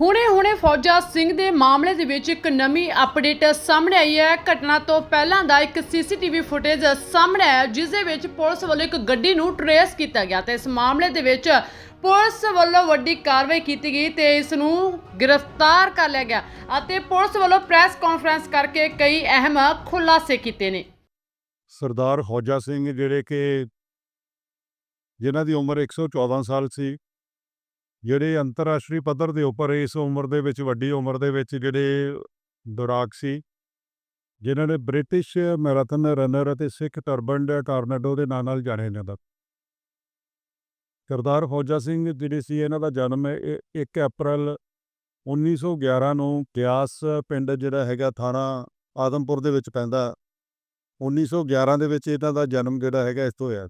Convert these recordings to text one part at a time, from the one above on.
ਹੁਣੇ-ਹੁਣੇ ਫੌਜਾ ਸਿੰਘ ਦੇ ਮਾਮਲੇ ਦੇ ਵਿੱਚ ਇੱਕ ਨਵੀਂ ਅਪਡੇਟ ਸਾਹਮਣੇ ਆਈ ਹੈ। ਘਟਨਾ ਤੋਂ ਪਹਿਲਾਂ ਦਾ ਇੱਕ ਸੀਸੀਟੀਵੀ ਫੁਟੇਜ ਸਾਹਮਣੇ ਆਇਆ, ਜਿਸ ਦੇ ਵਿੱਚ ਪੁਲਿਸ ਵੱਲੋਂ ਇੱਕ ਗੱਡੀ ਨੂੰ ਟਰੇਸ ਕੀਤਾ ਗਿਆ ਤੇ ਇਸ ਮਾਮਲੇ ਦੇ ਵਿੱਚ ਪੁਲਿਸ ਵੱਲੋਂ ਵੱਡੀ ਕਾਰਵਾਈ ਕੀਤੀ ਗਈ ਤੇ ਇਸ ਨੂੰ ਗ੍ਰਿਫਤਾਰ ਕਰ ਲਿਆ ਗਿਆ ਅਤੇ ਪੁਲਿਸ ਵੱਲੋਂ ਪ੍ਰੈਸ ਕਾਨਫਰੰਸ ਕਰਕੇ ਕਈ ਅਹਿਮ ਖੁਲਾਸੇ ਕੀਤੇ ਨੇ। ਸਰਦਾਰ ਹੌਜਾ ਸਿੰਘ ਜਿਹੜੇ ਕਿ ਜਿਨ੍ਹਾਂ ਦੀ ਉਮਰ 114 ਸਾਲ ਸੀ ਜਿਹੜੇ ਅੰਤਰਰਾਸ਼ਟਰੀ ਪੱਧਰ ਦੇ ਉੱਪਰ ਇਸ ਉਮਰ ਦੇ ਵਿੱਚ, ਵੱਡੀ ਉਮਰ ਦੇ ਵਿੱਚ ਜਿਹੜੇ ਦੌੜਾਕ ਸੀ, ਜਿਨ੍ਹਾਂ ਨੇ ਬ੍ਰਿਟਿਸ਼ ਮੈਰਾਥਨ ਰਨਰ ਅਤੇ ਸਿੱਖ ਟਰਬਨ ਟਾਰਨੇਡੋ ਦੇ ਨਾਂ ਨਾਲ ਜਾਣਿਆ ਜਾਂਦਾ ਸਰਦਾਰ ਫੌਜਾ ਸਿੰਘ ਜਿਹੜੇ ਸੀ, ਇਹਨਾਂ ਦਾ ਜਨਮ ਇਹ 1 ਅਪ੍ਰੈਲ 1911 ਨੂੰ ਗਿਆਸ ਪਿੰਡ ਜਿਹੜਾ ਹੈਗਾ ਥਾਣਾ ਆਦਮਪੁਰ ਦੇ ਵਿੱਚ ਪੈਂਦਾ। 1911 ਦੇ ਵਿੱਚ ਇਹਨਾਂ ਦਾ ਜਨਮ ਜਿਹੜਾ ਹੈਗਾ ਇਸ ਤੋਂ ਹੋਇਆ।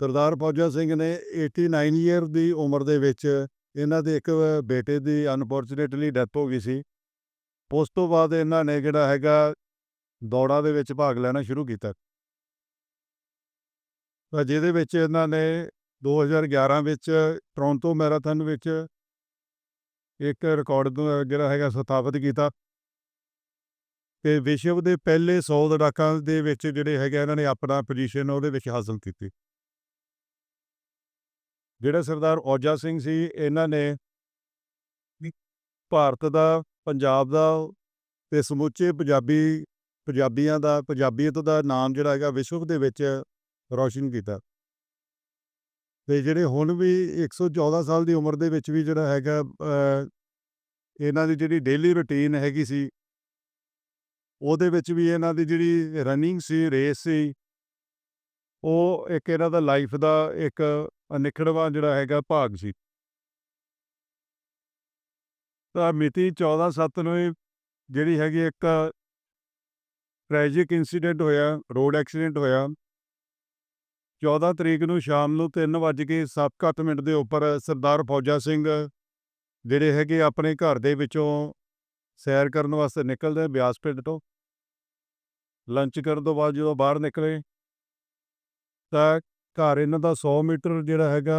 ਸਰਦਾਰ ਫੌਜਾ ਸਿੰਘ ਨੇ 89 ਈਅਰ ਦੀ ਉਮਰ ਦੇ ਵਿੱਚ ਇਹਨਾਂ ਦੇ ਇੱਕ ਬੇਟੇ ਦੀ ਅਨਫੋਰਚੂਨੇਟਲੀ ਡੈਥ ਹੋ ਗਈ ਸੀ। ਉਸ ਤੋਂ ਬਾਅਦ ਇਹਨਾਂ ਨੇ ਜਿਹੜਾ ਹੈਗਾ ਦੌੜਾਂ ਦੇ ਵਿੱਚ ਭਾਗ ਲੈਣਾ ਸ਼ੁਰੂ ਕੀਤਾ। ਤਾਂ ਜਿਹਦੇ ਵਿੱਚ ਇਹਨਾਂ ਨੇ 2011 ਵਿੱਚ ਟੋਰਾਂਟੋ ਮੈਰਾਥਨ ਵਿੱਚ ਇੱਕ ਰਿਕਾਰਡ ਜਿਹੜਾ ਹੈਗਾ ਸਥਾਪਿਤ ਕੀਤਾ। ਤੇ ਵਿਸ਼ਵ ਦੇ ਪਹਿਲੇ 100 ਦੜਾਕਾਂ ਦੇ ਵਿੱਚ ਜਿਹੜੇ ਹੈਗੇ ਇਹਨਾਂ ਨੇ ਆਪਣਾ ਪੋਜੀਸ਼ਨ ਉਹਦੇ ਵਿੱਚ ਹਾਸਲ ਕੀਤੀ। ਜਿਹੜਾ ਸਰਦਾਰ ਔਜਾ ਸਿੰਘ ਸੀ, ਇਹਨਾਂ ਨੇ ਭਾਰਤ ਦਾ, ਪੰਜਾਬ ਦਾ ਤੇ ਸਮੁੱਚੇ ਪੰਜਾਬੀ, ਪੰਜਾਬੀਆਂ ਦਾ, ਪੰਜਾਬੀਅਤ ਦਾ ਨਾਮ ਜਿਹੜਾ ਹੈਗਾ ਵਿਸ਼ਵ ਦੇ ਵਿੱਚ ਰੌਸ਼ਨ ਕੀਤਾ। ਤੇ ਜਿਹੜੇ ਹੁਣ ਵੀ 114 ਸਾਲ ਦੀ ਉਮਰ ਦੇ ਵਿੱਚ ਵੀ ਜਿਹੜਾ ਹੈਗਾ ਇਹਨਾਂ ਦੀ ਜਿਹੜੀ ਡੇਲੀ ਰੁਟੀਨ ਹੈਗੀ ਸੀ, ਉਹਦੇ ਵਿੱਚ ਵੀ ਇਹਨਾਂ ਦੀ ਜਿਹੜੀ ਰਨਿੰਗ ਸੀ ਰੇਸ ਸੀ ਉਹ ਇੱਕ ਇਹਨਾਂ ਦਾ ਲਾਈਫ ਦਾ ਇੱਕ ਅਨਿਖੜਵਾਂ ਜਿਹੜਾ ਹੈਗਾ ਭਾਗ ਸੀ। ਤਾਂ ਮਿਤੀ 14/7 ਨੂੰ ਇਹ ਜਿਹੜੀ ਹੈਗੀ ਇੱਕ ਟ੍ਰੈਜਿਕ ਇਨਸੀਡੈਂਟ ਹੋਇਆ ਰੋਡ ਐਕਸੀਡੈਂਟ ਹੋਇਆ। 14 ਤਰੀਕ ਨੂੰ ਸ਼ਾਮ ਨੂੰ 3:07 ਮਿੰਟ ਦੇ ਉੱਪਰ ਸਰਦਾਰ ਫੌਜਾ ਸਿੰਘ ਜਿਹੜੇ ਹੈਗੇ ਆਪਣੇ ਘਰ ਦੇ ਵਿੱਚੋਂ ਸੈਰ ਕਰਨ ਵਾਸਤੇ ਨਿਕਲਦੇ, ਬਿਆਸ ਪਿੰਡ ਤੋਂ। ਲੰਚ ਕਰਨ ਤੋਂ ਬਾਅਦ ਜਦੋਂ ਬਾਹਰ ਨਿਕਲੇ ਤਾਂ ਘਰ ਇਹਨਾਂ ਦਾ 100 ਮੀਟਰ ਜਿਹੜਾ ਹੈਗਾ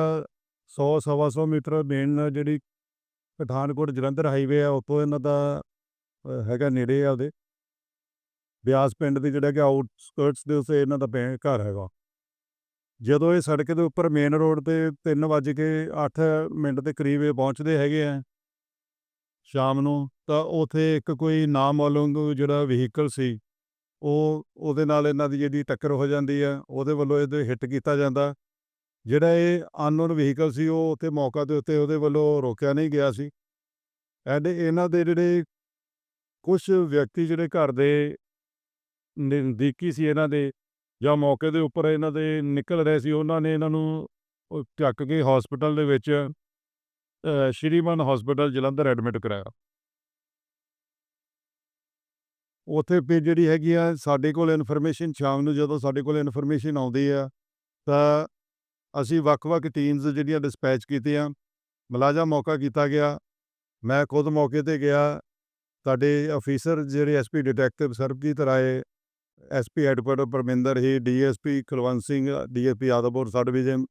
100 ਸਵਾ 100 ਮੀਟਰ ਮੇਨ ਜਿਹੜੀ ਪਠਾਨਕੋਟ ਜਲੰਧਰ ਹਾਈਵੇ ਆ, ਉੱਥੋਂ ਇਹਨਾਂ ਦਾ ਹੈਗਾ ਨੇੜੇ ਆ ਉਹਦੇ। ਬਿਆਸ ਪਿੰਡ ਦੇ ਜਿਹੜਾ ਕਿ ਆਊਟਸਕਰਟਸ ਦੇ ਉਸੇ ਇਹਨਾਂ ਦਾ ਪੈ- ਘਰ ਹੈਗਾ। ਜਦੋਂ ਇਹ ਸੜਕ ਦੇ ਉੱਪਰ ਮੇਨ ਰੋਡ ਤੇ 3:08 ਮਿੰਟ ਦੇ ਕਰੀਬ ਇਹ ਪਹੁੰਚਦੇ ਹੈਗੇ ਆ, ਸ਼ਾਮ ਨੂੰ, ਤਾਂ ਉਥੇ ਇੱਕ ਕੋਈ ਨਾਮਾਲੂਮ ਜਿਹੜਾ ਵਹੀਕਲ ਸੀ ਉਹ, ਉਹਦੇ ਨਾਲ ਇਹਨਾਂ ਦੀ ਜਿਹੜੀ ਟੱਕਰ ਹੋ ਜਾਂਦੀ ਹੈ, ਉਹਦੇ ਵੱਲੋਂ ਇਹਦੇ ਹਿੱਟ ਕੀਤਾ ਜਾਂਦਾ। ਜਿਹੜਾ ਇਹ ਅਨਨੋਨ ਵਹੀਕਲ ਸੀ, ਉਹ ਉੱਥੇ ਮੌਕਾ ਦੇ ਉੱਤੇ ਉਹਦੇ ਵੱਲੋਂ ਰੋਕਿਆ ਨਹੀਂ ਗਿਆ ਸੀ। ਐਂਡ ਇਹਨਾਂ ਦੇ ਜਿਹੜੇ ਕੁਝ ਵਿਅਕਤੀ ਜਿਹੜੇ ਘਰ ਦੇ ਨਜ਼ਦੀਕੀ ਸੀ ਇਹਨਾਂ ਦੇ, ਜਾਂ ਮੌਕੇ ਦੇ ਉੱਪਰ ਇਹਨਾਂ ਦੇ ਨਿਕਲ ਰਹੇ ਸੀ, ਉਹਨਾਂ ਨੇ ਇਹਨਾਂ ਨੂੰ ਚੱਕ ਕੇ ਹਸਪੀਟਲ ਦੇ ਵਿੱਚ ਸ਼੍ਰੀਮਾਨ ਸ਼੍ਰੀਮਨ ਹਸਪੀਟਲ ਜਲੰਧਰ ਐਡਮਿਟ ਕਰਾਇਆ। ਉੱਥੇ ਫਿਰ ਜਿਹੜੀ ਹੈਗੀ ਆ, ਸਾਡੇ ਕੋਲ ਇਨਫੋਰਮੇਸ਼ਨ ਸ਼ਾਮ ਨੂੰ ਜਦੋਂ ਸਾਡੇ ਕੋਲ ਇਨਫੋਰਮੇਸ਼ਨ ਆਉਂਦੀ ਆ, ਤਾਂ ਅਸੀਂ ਵੱਖ-ਵੱਖ ਟੀਮਸ ਜਿਹੜੀਆਂ ਡਿਸਪੈਚ ਕੀਤੀਆਂ, ਮੁਲਾਜ਼ਮ ਮੌਕਾ ਕੀਤਾ ਗਿਆ। ਮੈਂ ਖੁਦ ਮੌਕੇ ਤੇ ਗਿਆ। ਸਾਡੇ ਅਫੀਸਰ ਜਿਹੜੇ SP detective Sarabjit Rai SP headquarter Parminder ਹੀ DSP Kulwant Singh DSP Adampur sub division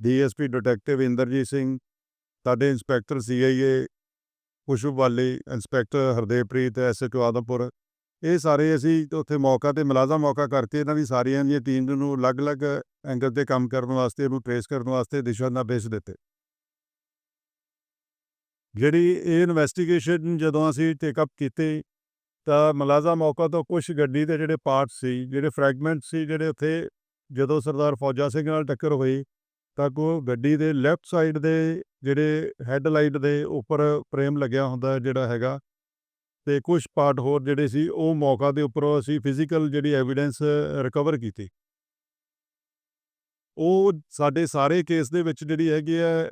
DSP detective Inderjit Singh, ਸਾਡੇ ਇੰਸਪੈਕਟਰ ਸੀਆਈਏ ਖੁਸ਼ਬੂ ਵਾਲੀ, ਇੰਸਪੈਕਟਰ ਹਰਦੇਵਪ੍ਰੀਤ ਐਸਐਚਓ ਆਦਮਪੁਰ ਇਹ ਸਾਰੇ ਅਸੀਂ ਉੱਥੇ ਮੌਕਾ ਤੇ ਮੁਲਾਜ਼ਮ ਮੌਕਾ ਕਰਕੇ ਇਹਨਾਂ ਦੀ ਸਾਰੀਆਂ ਦੀਆਂ ਟੀਮ ਨੂੰ ਅਲੱਗ-ਅਲੱਗ ਐਂਗਲ ਤੇ ਕੰਮ ਕਰਨ ਵਾਸਤੇ, ਇਹਨੂੰ ਟ੍ਰੇਸ ਕਰਨ ਵਾਸਤੇ ਦਿਸ਼ਾ ਨਿਰਦੇਸ਼ ਦਿੱਤੇ। ਜਿਹੜੀ ਇਹ ਇਨਵੈਸਟੀਗੇਸ਼ਨ ਜਦੋਂ ਅਸੀਂ ਟੇਕ ਅਪ ਕੀਤੀ, ਤਾਂ ਮੁਲਾਜ਼ਮ ਮੌਕਾ ਤੋਂ ਕੁਝ ਗੱਡੀ ਦੇ ਜਿਹੜੇ ਪਾਰਟ ਸੀ, ਜਿਹੜੇ ਫਰੈਗਮੈਂਟ ਸੀ, ਜਿਹੜੇ ਉੱਥੇ ਜਦੋਂ ਸਰਦਾਰ ਫੌਜਾ ਸਿੰਘ ਨਾਲ ਟੱਕਰ ਹੋਈ, ਤਾਂ ਕੋ ਗੱਡੀ ਦੇ ਲੈਫਟ ਸਾਈਡ ਦੇ ਜਿਹੜੇ ਹੈੱਡ ਲਾਈਟ ਦੇ ਉੱਪਰ ਫਰੇਮ ਲੱਗਿਆ ਹੁੰਦਾ ਜਿਹੜਾ ਹੈਗਾ ਤੇ ਕੁਝ ਪਾਰਟ ਹੋਰ ਜਿਹੜੇ ਸੀ, ਉਹ ਮੌਕਾ ਦੇ ਉੱਪਰੋਂ ਅਸੀਂ ਫਿਜ਼ੀਕਲ ਜਿਹੜੀ ਐਵੀਡੈਂਸ ਰਿਕਵਰ ਕੀਤੀ। ਉਹ ਸਾਡੇ ਸਾਰੇ ਕੇਸ ਦੇ ਵਿੱਚ ਜਿਹੜੀ ਹੈਗੀ ਹੈ,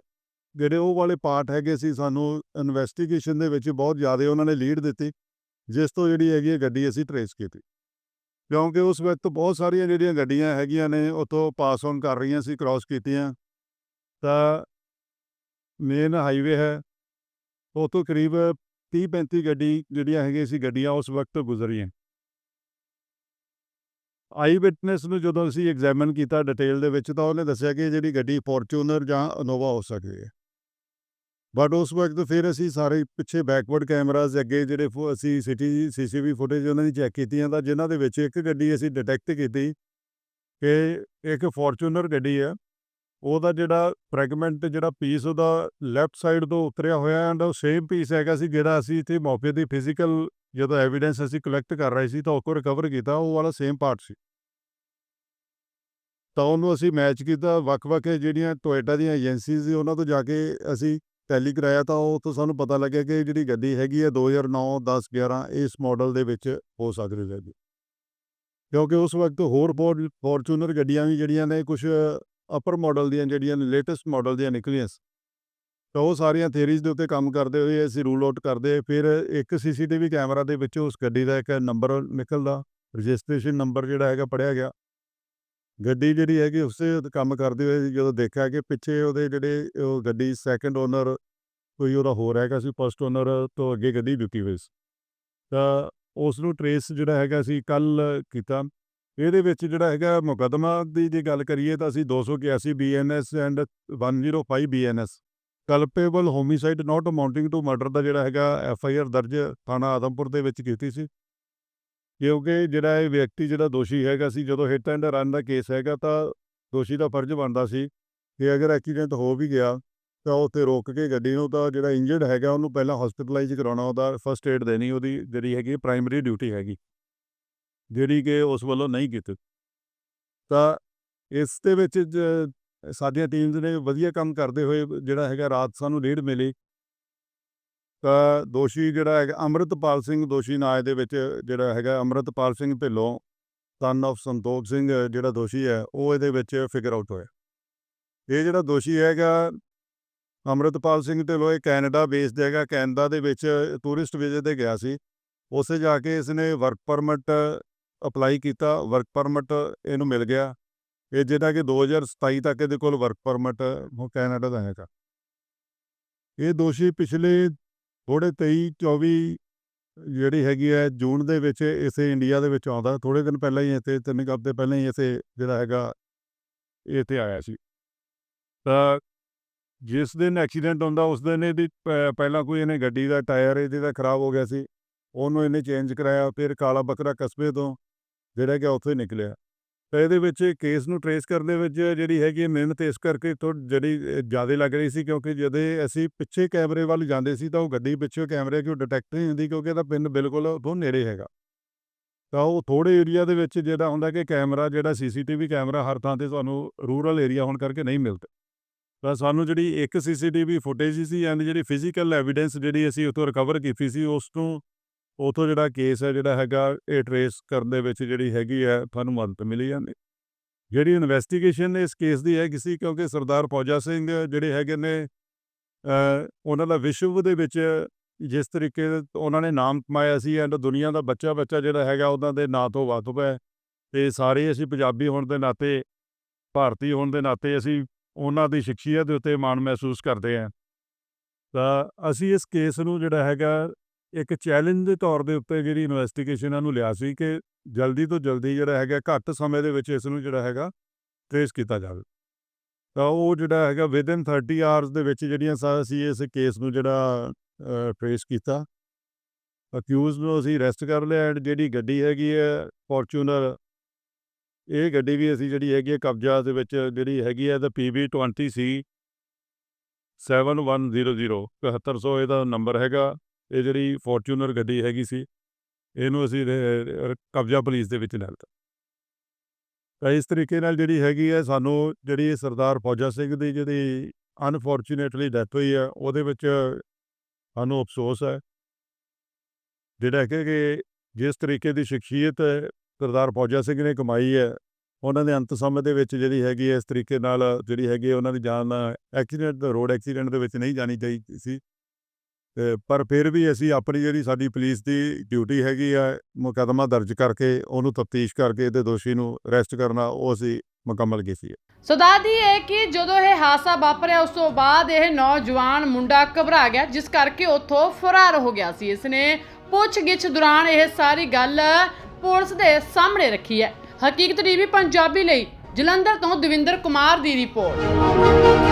ਜਿਹੜੇ ਉਹ ਵਾਲੇ ਪਾਰਟ ਹੈਗੇ ਸੀ, ਸਾਨੂੰ ਇਨਵੈਸਟੀਗੇਸ਼ਨ ਦੇ ਵਿੱਚ ਬਹੁਤ ਜ਼ਿਆਦਾ ਉਹਨਾਂ ਨੇ ਲੀਡ ਦਿੱਤੀ, ਜਿਸ ਤੋਂ ਜਿਹੜੀ ਹੈਗੀ ਹੈ ਗੱਡੀ ਅਸੀਂ ਟਰੇਸ ਕੀਤੀ। ਕਿਉਂਕਿ ਉਸ ਵਕਤ ਬਹੁਤ ਸਾਰੀਆਂ ਜਿਹੜੀਆਂ ਗੱਡੀਆਂ ਹੈਗੀਆਂ ਨੇ ਉਤੋਂ ਪਾਸ ਔਨ ਕਰ ਰਹੀਆਂ ਸੀ ਕ੍ਰਾਸ ਕੀਤੀਆਂ। ਤਾਂ ਮੇਨ ਹਾਈਵੇ ਹੈ, ਉਹ ਤੋਂ ਕਰੀਬ 30 35 ਗੱਡੀ ਜਿਹੜੀਆਂ ਹੈਗੀਆਂ ਸੀ ਗੱਡੀਆਂ ਉਸ ਵਕਤ ਗੁਜ਼ਰੀਆਂ। ਆਈ ਵਿਟਨੈਸ ਨੂੰ ਜਦੋਂ ਅਸੀਂ ਐਗਜ਼ਾਮਿਨ ਕੀਤਾ ਡਿਟੇਲ ਦੇ ਵਿੱਚ ਤਾਂ ਉਹਨੇ ਦੱਸਿਆ ਕਿ ਜਿਹੜੀ ਗੱਡੀ ਫੋਰਚੂਨਰ ਜਾਂ ਅਨੋਵਾ ਹੋ ਸਕਦੀ ਹੈ। ਬਟ ਉਸ ਵਕਤ ਫਿਰ ਅਸੀਂ ਸਾਰੇ ਪਿੱਛੇ ਬੈਕਵਰਡ ਕੈਮਰਾਜ਼ ਅੱਗੇ ਜਿਹੜੇ ਫੋ, ਅਸੀਂ ਸਿਟੀ ਸੀਸੀਟੀਵੀ ਫੁਟੇਜ ਉਹਨਾਂ ਦੀ ਚੈੱਕ ਕੀਤੀਆਂ ਤਾਂ ਜਿਨ੍ਹਾਂ ਦੇ ਵਿੱਚ ਇੱਕ ਗੱਡੀ ਅਸੀਂ ਡਿਟੈਕਟ ਕੀਤੀ ਕਿ ਇੱਕ ਫੋਰਚੂਨਰ ਗੱਡੀ ਹੈ। ਉਹਦਾ ਜਿਹੜਾ ਫਰੈਗਮੈਂਟ ਜਿਹੜਾ ਪੀਸ ਉਹਦਾ ਲੈਫਟ ਸਾਈਡ ਤੋਂ ਉਤਰਿਆ ਹੋਇਆ ਐਂਡ ਉਹ ਸੇਮ ਪੀਸ ਹੈਗਾ ਸੀ ਜਿਹੜਾ ਅਸੀਂ ਇੱਥੇ ਮੌਕੇ ਦੀ ਫਿਜ਼ੀਕਲ ਜਦੋਂ ਐਵੀਡੈਂਸ ਅਸੀਂ ਕਲੈਕਟ ਕਰ ਰਹੇ ਸੀ ਤਾਂ ਉਹ ਕੋ ਰਿਕਵਰ ਕੀਤਾ, ਉਹ ਵਾਲਾ ਸੇਮ ਪਾਰਟ ਸੀ। ਤਾਂ ਉਹਨੂੰ ਅਸੀਂ ਮੈਚ ਕੀਤਾ, ਵੱਖ-ਵੱਖ ਜਿਹੜੀਆਂ ਟੋਇਟਾ ਦੀਆਂ ਏਜੰਸੀਜ਼ ਸੀ, ਉਹਨਾਂ ਤੋਂ ਜਾ ਕੇ ਅਸੀਂ ਟੈਲੀ ਕਰਾਇਆ ਤਾਂ ਉਹ ਤੋਂ ਸਾਨੂੰ ਪਤਾ ਲੱਗਿਆ ਕਿ ਜਿਹੜੀ ਗੱਡੀ ਹੈਗੀ ਹੈ 2009 10 11 ਇਸ ਮਾਡਲ ਦੇ ਵਿੱਚ ਹੋ ਸਕਦੀ ਹੈ ਕਿਉਂਕਿ ਉਸ ਵਕਤ ਹੋਰ ਫੋਰ ਫੋਰਚੂਨਰ ਗੱਡੀਆਂ ਵੀ ਜਿਹੜੀਆਂ ਨੇ ਕੁਝ ਅਪਰ ਮਾਡਲ ਦੀਆਂ ਜਿਹੜੀਆਂ ਲੇਟੈਸਟ ਮਾਡਲ ਦੀਆਂ ਨਿਕਲੀਆਂ ਤਾਂ ਉਹ ਸਾਰੀਆਂ ਥਿਊਰੀਜ਼ ਦੇ ਉੱਤੇ ਕੰਮ ਕਰਦੇ ਹੋਏ ਅਸੀਂ ਰੂਲ ਆਊਟ ਕਰਦੇ ਫਿਰ ਇੱਕ ਸੀਸੀਟੀਵੀ ਕੈਮਰਾ ਦੇ ਵਿੱਚ ਉਸ ਗੱਡੀ ਦਾ ਇੱਕ ਨੰਬਰ ਨਿਕਲਦਾ ਰਜਿਸਟ੍ਰੇਸ਼ਨ ਨੰਬਰ ਜਿਹੜਾ ਹੈਗਾ ਪੜਿਆ ਗਿਆ। ਗੱਡੀ ਜਿਹੜੀ ਹੈਗੀ ਉਸੇ ਕੰਮ ਕਰਦੇ ਹੋਏ ਜਦੋਂ ਦੇਖਿਆ ਕਿ ਪਿੱਛੇ ਉਹਦੇ ਜਿਹੜੇ ਉਹ ਗੱਡੀ ਸੈਕੰਡ ਓਨਰ ਕੋਈ ਉਹਦਾ ਹੋਰ ਹੈਗਾ ਸੀ ਫਸਟ ਓਨਰ ਤੋਂ ਅੱਗੇ ਗੱਡੀ ਲੁਕੀ ਹੋਈ ਸੀ। ਤਾਂ ਉਸ ਨੂੰ ਟਰੇਸ ਜਿਹੜਾ ਹੈਗਾ ਸੀ ਕੱਲ ਕੀਤਾ। ਇਹਦੇ ਵਿੱਚ ਜਿਹੜਾ ਹੈਗਾ ਮੁਕੱਦਮਾ ਦੀ ਜੇ ਗੱਲ ਕਰੀਏ ਤਾਂ ਅਸੀਂ 281 BNS and 105 BNS culpable homicide not amounting to murder ਦਾ ਜਿਹੜਾ ਹੈਗਾ ਐਫ ਆਈ ਆਰ ਦਰਜ ਥਾਣਾ ਆਦਮਪੁਰ ਦੇ ਵਿੱਚ ਕੀਤੀ ਸੀ। ਕਿਉਂਕਿ ਜਿਹੜਾ ਇਹ ਵਿਅਕਤੀ ਜਿਹੜਾ ਦੋਸ਼ੀ ਹੈਗਾ ਸੀ, ਜਦੋਂ ਹਿੱਟ ਐਂਡ ਰਨ ਦਾ ਕੇਸ ਹੈਗਾ ਤਾਂ ਦੋਸ਼ੀ ਦਾ ਫਰਜ਼ ਬਣਦਾ ਸੀ ਕਿ ਅਗਰ ਐਕਸੀਡੈਂਟ ਹੋ ਵੀ ਗਿਆ ਤਾਂ ਉੱਥੇ ਰੋਕ ਕੇ ਗੱਡੀ ਨੂੰ ਤਾਂ ਜਿਹੜਾ ਇੰਜਰਡ ਹੈਗਾ ਉਹਨੂੰ ਪਹਿਲਾਂ ਹਸਪੀਟਲਾਈਜ਼ ਕਰਾਉਣਾ, ਉਹਦਾ ਫਸਟ ਏਡ ਦੇਣੀ, ਉਹਦੀ ਜਿਹੜੀ ਹੈਗੀ ਪ੍ਰਾਇਮਰੀ ਡਿਊਟੀ ਹੈਗੀ। ਜਿਹੜੀ ਕਿ ਉਸ ਵੱਲੋਂ ਨਹੀਂ ਕੀਤੀ। ਤਾਂ ਇਸ ਦੇ ਵਿੱਚ ਜ- ਸਾਡੀਆਂ ਟੀਮਸ ਨੇ ਵਧੀਆ ਕੰਮ ਕਰਦੇ ਹੋਏ ਜਿਹੜਾ ਹੈਗਾ ਰਾਤ ਸਾਨੂੰ ਲੀਡ ਮਿਲੀ। ਤਾਂ ਦੋਸ਼ੀ ਜਿਹੜਾ ਹੈਗਾ ਅੰਮ੍ਰਿਤਪਾਲ ਸਿੰਘ, ਦੋਸ਼ੀ ਨਾਂ ਦੇ ਵਿੱਚ ਜਿਹੜਾ ਹੈਗਾ ਅੰਮ੍ਰਿਤਪਾਲ ਸਿੰਘ ਢਿੱਲੋਂ ਸਨ of ਸੰਤੋਖ ਸਿੰਘ ਜਿਹੜਾ ਦੋਸ਼ੀ ਹੈ, ਉਹ ਇਹਦੇ ਵਿੱਚ ਫਿਗਰ ਆਊਟ ਹੋਇਆ। ਇਹ ਜਿਹੜਾ ਦੋਸ਼ੀ ਹੈਗਾ ਅੰਮ੍ਰਿਤਪਾਲ ਸਿੰਘ ਢਿੱਲੋਂ, ਇਹ ਕੈਨੇਡਾ ਬੇਸਡ ਹੈਗਾ। ਕੈਨੇਡਾ ਦੇ ਵਿੱਚ ਟੂਰਿਸਟ ਵੀਜ਼ੇ ਤੇ ਗਿਆ ਸੀ। ਉਸੇ ਜਾ ਕੇ ਇਸਨੇ ਵਰਕ ਪਰਮਿਟ ਅਪਲਾਈ ਕੀਤਾ ਵਰਕ ਪਰਮਿਟ ਇਹਨੂੰ ਮਿਲ ਗਿਆ। ਇਹ ਜਿਹੜਾ ਕਿ 2027 ਤੱਕ ਇਹਦੇ ਕੋਲ ਵਰਕ ਪਰਮਿਟ ਉਹ ਕੈਨੇਡਾ ਦਾ ਹੈਗਾ। ਇਹ ਦੋਸ਼ੀ ਪਿਛਲੇ ਥੋੜੇ 23 24 ਜਿਹੜੀ ਹੈਗੀ ਹੈ, ਜੂਨ ਦੇ ਵਿੱਚ ਇਸੇ ਇੰਡੀਆ ਦੇ ਵਿੱਚ ਆਉਂਦਾ। ਥੋੜੇ ਦਿਨ ਪਹਿਲਾਂ ਹੀ ਇੱਥੇ, ਤਿੰਨ ਕੁ ਹਫ਼ਤੇ ਪਹਿਲਾਂ ਹੀ ਇਸੇ ਜਿਹੜਾ ਹੈਗਾ ਇਹ ਇੱਥੇ ਆਇਆ ਸੀ। ਤਾਂ ਜਿਸ ਦਿਨ ਐਕਸੀਡੈਂਟ ਹੁੰਦਾ, ਉਸ ਦਿਨ ਇਹਦੀ ਪਹਿਲਾਂ ਕੋਈ ਇਹਨੇ ਗੱਡੀ ਦਾ ਟਾਇਰ ਇਹਦੇ ਦਾ ਖਰਾਬ ਹੋ ਗਿਆ ਸੀ। ਉਹਨੂੰ ਇਹਨੇ ਚੇਂਜ ਕਰਾਇਆ, ਫਿਰ ਕਾਲਾ ਬੱਕਰਾ ਕਸਬੇ ਤੋਂ ਜਿਹੜਾ ਕਿ ਉੱਥੇ ਨਿਕਲਿਆ। ਤਾਂ ਇਹਦੇ ਵਿੱਚ ਕੇਸ ਨੂੰ ਟਰੇਸ ਕਰਨ ਦੇ ਵਿੱਚ ਜਿਹੜੀ ਹੈਗੀ ਹੈ ਮਿਹਨਤ, ਇਸ ਕਰਕੇ ਥੋੜ੍ਹੀ ਜਿਹੜੀ ਜ਼ਿਆਦਾ ਲੱਗ ਰਹੀ ਸੀ ਕਿਉਂਕਿ ਜਦੋਂ ਅਸੀਂ ਪਿੱਛੇ ਕੈਮਰੇ ਵੱਲ ਜਾਂਦੇ ਸੀ ਤਾਂ ਉਹ ਗੱਡੀ ਪਿੱਛੇ ਕੈਮਰੇ ਕਿਉਂ ਡਿਟੈਕਟ ਨਹੀਂ ਹੁੰਦੀ ਕਿਉਂਕਿ ਇਹਦਾ ਪਿੰਨ ਬਿਲਕੁਲ ਉਹ ਨੇੜੇ ਹੈਗਾ। ਤਾਂ ਉਹ ਥੋੜੇ ਏਰੀਆ ਦੇ ਵਿੱਚ ਜਿਹੜਾ ਹੁੰਦਾ ਕਿ ਕੈਮਰਾ ਜਿਹੜਾ ਸੀਸੀਟੀਵੀ ਕੈਮਰਾ ਹਰ ਥਾਂ ਤੇ ਤੁਹਾਨੂੰ ਰੂਰਲ ਏਰੀਆ ਹੋਣ ਕਰਕੇ ਨਹੀਂ ਮਿਲਦਾ। ਤਾਂ ਸਾਨੂੰ ਜਿਹੜੀ ਇੱਕ ਸੀਸੀਟੀਵੀ ਫੁਟੇਜ ਸੀ, ਐਂਡ ਜਿਹੜੀ ਫਿਜ਼ੀਕਲ ਐਵੀਡੈਂਸ ਜਿਹੜੀ ਅਸੀਂ ਉਤੋਂ ਰਿਕਵਰ ਕੀਤੀ ਸੀ, ਉਸ ਤੋਂ ਉਥੋਂ ਜਿਹੜਾ ਕੇਸ ਹੈ, ਜਿਹੜਾ ਹੈਗਾ, ਇਹ ਟਰੇਸ ਕਰਨ ਦੇ ਵਿੱਚ ਜਿਹੜੀ ਹੈਗੀ ਹੈ, ਤੁਹਾਨੂੰ ਮਦਦ ਮਿਲੀ ਜਾਂਦੀ ਜਿਹੜੀ ਇਨਵੈਸਟੀਗੇਸ਼ਨ ਇਸ ਕੇਸ ਦੀ ਹੈ ਕਿਸੇ ਕਿਉਂਕਿ ਸਰਦਾਰ ਫੌਜਾ ਸਿੰਘ ਜਿਹੜੇ ਹੈਗੇ ਨੇ ਉਹਨਾਂ ਦਾ ਵਿਸ਼ਵ ਦੇ ਵਿੱਚ ਜਿਸ ਤਰੀਕੇ ਉਹਨਾਂ ਨੇ ਨਾਮ ਕਮਾਇਆ ਸੀ ਐਂਡ ਦੁਨੀਆ ਦਾ ਬੱਚਾ ਬੱਚਾ ਜਿਹੜਾ ਹੈਗਾ, ਉਹਨਾਂ ਦੇ ਨਾਂ ਤੋਂ ਵਾਕਫ ਹੈ। ਤੇ ਸਾਰੇ ਅਸੀਂ ਪੰਜਾਬੀ ਹੋਣ ਦੇ ਨਾਤੇ, ਭਾਰਤੀ ਹੋਣ ਦੇ ਨਾਤੇ ਅਸੀਂ ਉਹਨਾਂ ਦੀ ਸ਼ਖਸੀਅਤ ਦੇ ਉੱਤੇ ਮਾਣ ਮਹਿਸੂਸ ਕਰਦੇ ਹਾਂ। ਤਾਂ ਅਸੀਂ ਇਸ ਕੇਸ ਨੂੰ ਜਿਹੜਾ ਹੈਗਾ ਇੱਕ ਚੈਲੰਜ ਦੇ ਤੌਰ ਦੇ ਉੱਤੇ ਜਿਹੜੀ ਇਨਵੈਸਟੀਗੇਸ਼ਨ ਨੂੰ ਲਿਆ ਸੀ ਕਿ ਜਲਦੀ ਤੋਂ ਜਲਦੀ ਜਿਹੜਾ ਹੈਗਾ, ਘੱਟ ਸਮੇਂ ਦੇ ਵਿੱਚ ਇਸ ਨੂੰ ਜਿਹੜਾ ਹੈਗਾ ਟ੍ਰੇਸ ਕੀਤਾ ਜਾਵੇ। ਤਾਂ ਉਹ ਜਿਹੜਾ ਹੈਗਾ ਵਿਦਨ 30 ਆਵਰਸ ਦੇ ਵਿੱਚ ਜਿਹੜੀਆਂ ਸਾ, ਅਸੀਂ ਇਸ ਕੇਸ ਨੂੰ ਜਿਹੜਾ ਟ੍ਰੇਸ ਕੀਤਾ। ਅਕਿਊਜ਼ ਨੂੰ ਅਸੀਂ ਅਰੈਸਟ ਕਰ ਲਿਆ ਐਂਡ ਜਿਹੜੀ ਗੱਡੀ ਹੈਗੀ ਹੈ ਫੋਰਚੂਨਰ ਇਹ ਗੱਡੀ ਵੀ ਅਸੀਂ ਜਿਹੜੀ ਹੈਗੀ ਹੈ ਕਬਜ਼ਾ ਦੇ ਵਿੱਚ ਜਿਹੜੀ ਹੈਗੀ ਹੈ ਤਾਂ PB 20 ਸੀ 7100 7100 ਇਹਦਾ ਨੰਬਰ ਹੈਗਾ। ਇਹ ਜਿਹੜੀ ਫੋਰਚੂਨਰ ਗੱਡੀ ਹੈਗੀ ਸੀ, ਇਹਨੂੰ ਅਸੀਂ ਕਬਜ਼ਾ ਪੁਲਿਸ ਦੇ ਵਿੱਚ ਲੈ ਲਿਆ ਤਾਂ ਇਸ ਤਰੀਕੇ ਨਾਲ ਜਿਹੜੀ ਹੈਗੀ ਹੈ, ਸਾਨੂੰ ਜਿਹੜੀ ਸਰਦਾਰ ਫੌਜਾ ਸਿੰਘ ਦੀ ਜਿਹੜੀ ਅਨਫੋਰਚੂਨੇਟਲੀ ਡੈਥ ਹੋਈ ਹੈ, ਉਹਦੇ ਵਿੱਚ ਸਾਨੂੰ ਅਫਸੋਸ ਹੈ। ਜਿਹੜਾ ਕਿ ਕਿ ਜਿਸ ਤਰੀਕੇ ਦੀ ਸ਼ਖਸੀਅਤ ਸਰਦਾਰ ਫੌਜਾ ਸਿੰਘ ਨੇ ਕਮਾਈ ਹੈ, ਉਹਨਾਂ ਦੇ ਅੰਤ ਸਮੇਂ ਦੇ ਵਿੱਚ ਜਿਹੜੀ ਹੈਗੀ ਹੈ, ਇਸ ਤਰੀਕੇ ਨਾਲ ਜਿਹੜੀ ਹੈਗੀ ਉਹਨਾਂ ਦੀ ਜਾਨ ਐਕਸੀਡੈਂਟ ਰੋਡ ਐਕਸੀਡੈਂਟ ਦੇ ਵਿੱਚ ਨਹੀਂ ਜਾਣੀ ਚਾਹੀਦੀ ਸੀ। ਪਰ ਫਿਰ ਵੀ ਅਸੀਂ ਆਪਣੀ ਜਿਹੜੀ ਸਾਡੀ ਪੁਲਿਸ ਦੀ ਡਿਊਟੀ ਹੈਗੀ ਆ, ਮੁਕੱਦਮਾ ਦਰਜ ਕਰਕੇ ਉਹਨੂੰ ਤਫਤੀਸ਼ ਕਰਕੇ ਤੇ ਦੋਸ਼ੀ ਨੂੰ ਅਰੈਸਟ ਕਰਨਾ, ਉਹ ਅਸੀਂ ਮੁਕੰਮਲ ਕੀਤੀ ਹੈ। ਸੋ ਦੱਸਦੀ ਹੈ ਕਿ ਜਦੋਂ ਇਹ ਹਾਦਸਾ ਵਾਪਰਿਆ, ਉਸ ਤੋਂ ਬਾਅਦ ਇਹ ਨੌਜਵਾਨ ਮੁੰਡਾ ਘਬਰਾ ਗਿਆ, ਜਿਸ ਕਰਕੇ ਉੱਥੋਂ ਫਰਾਰ ਹੋ ਗਿਆ ਸੀ। ਇਸਨੇ ਪੁੱਛਗਿੱਛ ਦੌਰਾਨ ਇਹ ਸਾਰੀ ਗੱਲ ਪੁਲਿਸ ਦੇ ਸਾਹਮਣੇ ਰੱਖੀ ਹੈ। ਹਕੀਕਤ ਟੀਵੀ ਪੰਜਾਬੀ ਲਈ ਜਲੰਧਰ ਤੋਂ ਦਵਿੰਦਰ ਕੁਮਾਰ ਦੀ ਰਿਪੋਰਟ।